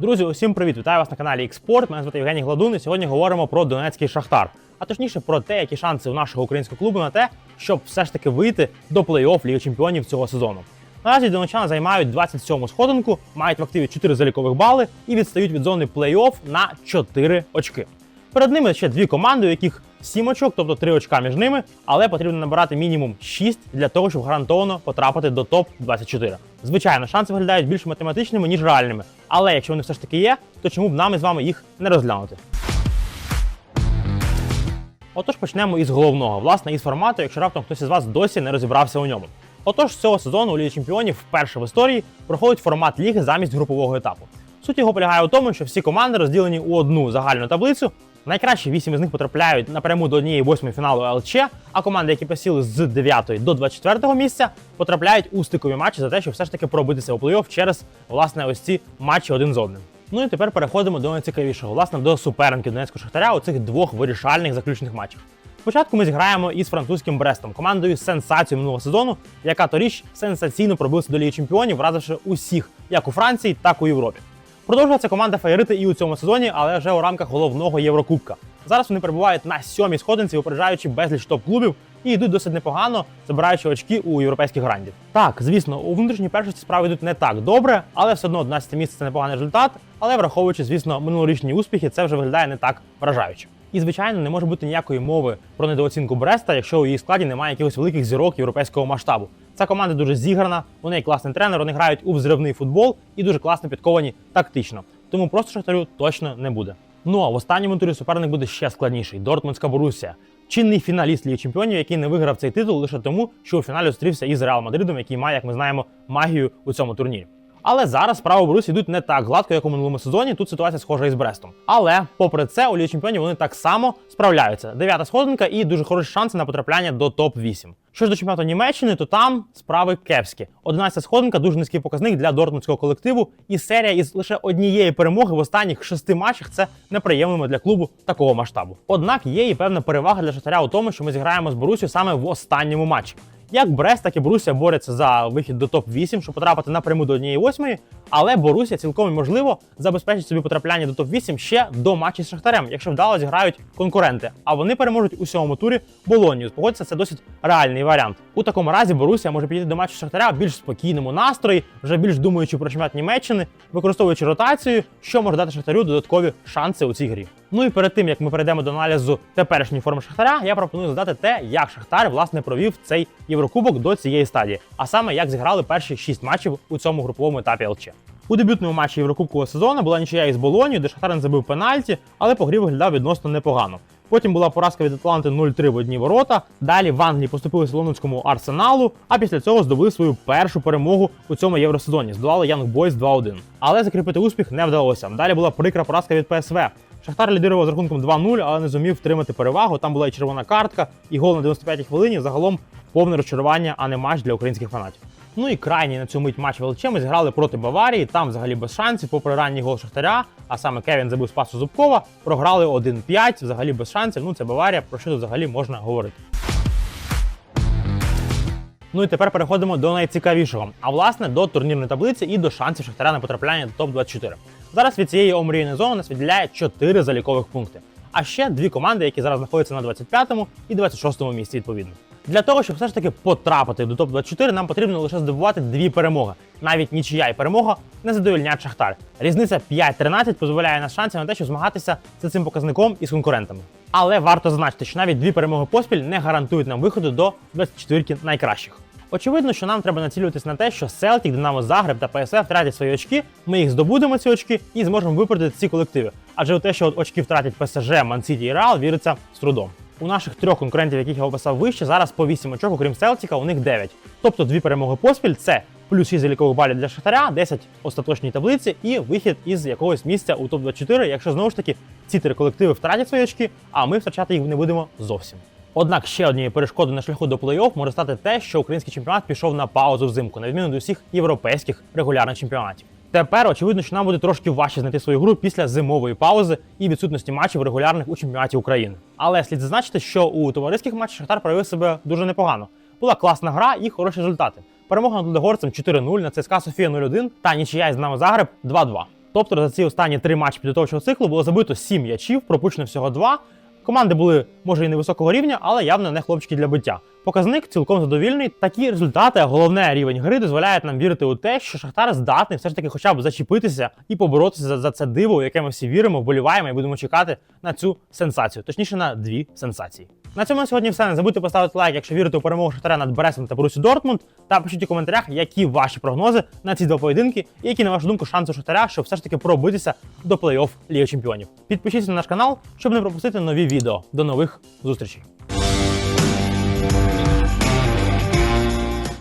Друзі, усім привіт! Вітаю вас на каналі Експорт. Мене звати Євгеній Гладун. І сьогодні говоримо про Донецький Шахтар. А точніше про те, які шанси у нашого українського клубу на те, щоб все ж таки вийти до плей-офф Ліги Чемпіонів цього сезону. Наразі донечани займають 27-му сходинку, мають в активі 4 залікових бали і відстають від зони плей-офф на 4 очки. Перед ними ще дві команди, у яких 7 очок, тобто 3 очка між ними, але потрібно набирати мінімум 6 для того, щоб гарантовано потрапити до топ-24. Звичайно, шанси виглядають більш математичними, ніж реальними. Але якщо вони все ж таки є, то чому б нам із вами їх не розглянути? Отож, почнемо із головного, власне, із формату, якщо раптом хтось із вас досі не розібрався у ньому. Отож, з цього сезону у Лігі Чемпіонів вперше в історії проходить формат ліги замість групового етапу. Суть його полягає у тому, що всі команди розділені у одну загальну таблицю. Найкращі вісім із них потрапляють напряму до однієї восьмої фіналу ЛЧ, а команди, які посіли з 9 до 24 місця, потрапляють у стикові матчі за те, щоб все ж таки пробитися у плей-офф через власне ось ці матчі один з одним. Ну і тепер переходимо до найцікавішого, власне, до суперників Донецького Шахтаря у цих двох вирішальних заключних матчах. Спочатку ми зіграємо із французьким Брестом, командою сенсацією минулого сезону, яка торіч сенсаційно пробилася до Ліги Чемпіонів, вразивши усіх як у Франції, так і у Європі. Продовжується команда фаворити і у цьому сезоні, але вже у рамках головного Єврокубка. Зараз вони перебувають на сьомій сходинці, випереджаючи безліч топ-клубів і йдуть досить непогано, забираючи очки у європейських грандів. Так, звісно, у внутрішній першості справи йдуть не так добре, але все одно 11 місце це непоганий результат. Але враховуючи, звісно, минулорічні успіхи, це вже виглядає не так вражаюче. І звичайно, не може бути ніякої мови про недооцінку Бреста, якщо у її складі немає якихось великих зірок європейського масштабу. Ця команда дуже зіграна, у неї класний тренер, вони грають у взривний футбол і дуже класно підковані тактично. Тому просто шахтарю точно не буде. Ну а в останньому турі суперник буде ще складніший Дортмундська Борусія. Чинний фіналіст Ліги Чемпіонів, який не виграв цей титул лише тому, що у фіналі зустрівся із Реал Мадридом, який має, як ми знаємо, магію у цьому турнірі. Але зараз справи у Борусі йдуть не так гладко, як у минулому сезоні. Тут ситуація схожа із Брестом. Але, попри це, у Лігі Чемпіонів вони так само справляються. Дев'ята сходинка і дуже хороші шанси на потрапляння до топ-8. Що ж до чемпіонату Німеччини, то там справи кепські. 11 сходинка дуже низький показник для дортмундського колективу, і серія із лише однієї перемоги в останніх шести матчах це неприємно для клубу такого масштабу. Однак є і певна перевага для Шахтаря у тому, що ми зіграємо з Борусію саме в останньому матчі. Як Брест, так і Брусія борються за вихід до топ-8, щоб потрапити напряму до однієї восьмої. Але Борусія цілком можливо забезпечить собі потрапляння до топ-8 ще до матчі з Шахтарем, якщо вдало зіграють конкуренти. А вони переможуть у сьомому турі Болонію. Погодьтеся, це досить реальний варіант. У такому разі Борусія може підійти до матчу Шахтаря в більш спокійному настрої, вже більш думаючи про чемпіонат Німеччини, використовуючи ротацію, що може дати Шахтарю додаткові шанси у цій грі. Ну і перед тим як ми перейдемо до аналізу теперішньої форми Шахтаря, я пропоную задати те, як Шахтар власне провів цей Єврокубок до цієї стадії, а саме як зіграли перші шість матчів у цьому груповому етапі ЛЧ. У дебютному матчі Єврокубкового сезону була нічия із Болонією, де Шахтар не забив пенальті, але по грі виглядав відносно непогано. Потім була поразка від Атланти 0-3 в одні ворота. Далі в Англії поступили Солонуцькому арсеналу, а після цього здобули свою першу перемогу у цьому євросезоні. Здолали Янг Бойс 2-1. Але закріпити успіх не вдалося. Далі була прикра поразка від ПСВ. Шахтар лідирував з рахунком 2-0, але не зумів втримати перевагу. Там була і червона картка, і гол на 95-й хвилині. Загалом повне розчарування, а не матч для українських фанатів. Ну і крайній на цю мить матч ми зіграли проти Баварії. Там взагалі без шансів, попри ранній гол Шахтаря, а саме Кевін забив з пасу Зубкова. Програли 1-5, взагалі без шансів. Ну це Баварія, про що тут взагалі можна говорити. Ну і тепер переходимо до найцікавішого, а власне до турнірної таблиці і до шансів Шахтаря на потрапляння до топ-24. Зараз від цієї омрійної зони нас відділяє 4 залікових пункти. А ще дві команди, які зараз знаходяться на 25-му і 26-му місці відповідно. Для того, щоб все ж таки потрапити до топ-24, нам потрібно лише здобувати дві перемоги. Навіть нічия і перемога не задовольнять Шахтар. Різниця 5-13 дозволяє нас шансів на те, щоб змагатися з цим показником із конкурентами. Але варто зазначити, що навіть дві перемоги поспіль не гарантують нам виходу до 24 найкращих. Очевидно, що нам треба націлюватись на те, що Селтік, Динамо Загреб та ПСВ втратять свої очки. Ми їх здобудемо ці очки і зможемо випередити ці колективи. Адже у те, що очки втратять ПСЖ, Мансіті і Реал, віриться з трудом. У наших трьох конкурентів, яких я описав вище, зараз по 8 очок, окрім Селтіка, у них 9. Тобто дві перемоги поспіль це плюс 6 залікових балів для Шахтаря, 10 остаточній таблиці і вихід із якогось місця у топ-24, якщо знову ж таки ці три колективи втратять свої очки, а ми втрачати їх не будемо зовсім. Однак ще однією перешкодою на шляху до плей-офф може стати те, що український чемпіонат пішов на паузу взимку, на відміну до всіх європейських регулярних чемпіонатів. Тепер очевидно, що нам буде трошки важче знайти свою гру після зимової паузи і відсутності матчів регулярних у чемпіонаті України. Але слід зазначити, що у товариських матчах Шахтар проявив себе дуже непогано. Була класна гра і хороші результати. Перемога над Лудогорцем 4-0 на ЦСКА Софія 0-1 та нічия із Динамо Загреб 2-2. Тобто за ці останні три матчі підготовчого циклу було забито 7 м'ячів, пропущено всього 2. Команди були, може, і невисокого рівня, але явно не хлопчики для биття. Показник цілком задовільний. Такі результати, а головне рівень гри дозволяють нам вірити у те, що Шахтар здатний все ж таки хоча б зачепитися і поборотися за, за це диво, в яке ми всі віримо, вболіваємо і будемо чекати на цю сенсацію, точніше на дві сенсації. На цьому на сьогодні все. Не забудьте поставити лайк, якщо вірите у перемогу Шахтаря над Бересом та Борусі Дортмунд. Та пишіть у коментарях, які ваші прогнози на ці два поєдинки, і які, на вашу думку, шанси Шахтаря, щоб все ж таки пробитися до плей-офф Ліги Чемпіонів. Підпишіться на наш канал, щоб не пропустити нові відео. До нових зустрічей.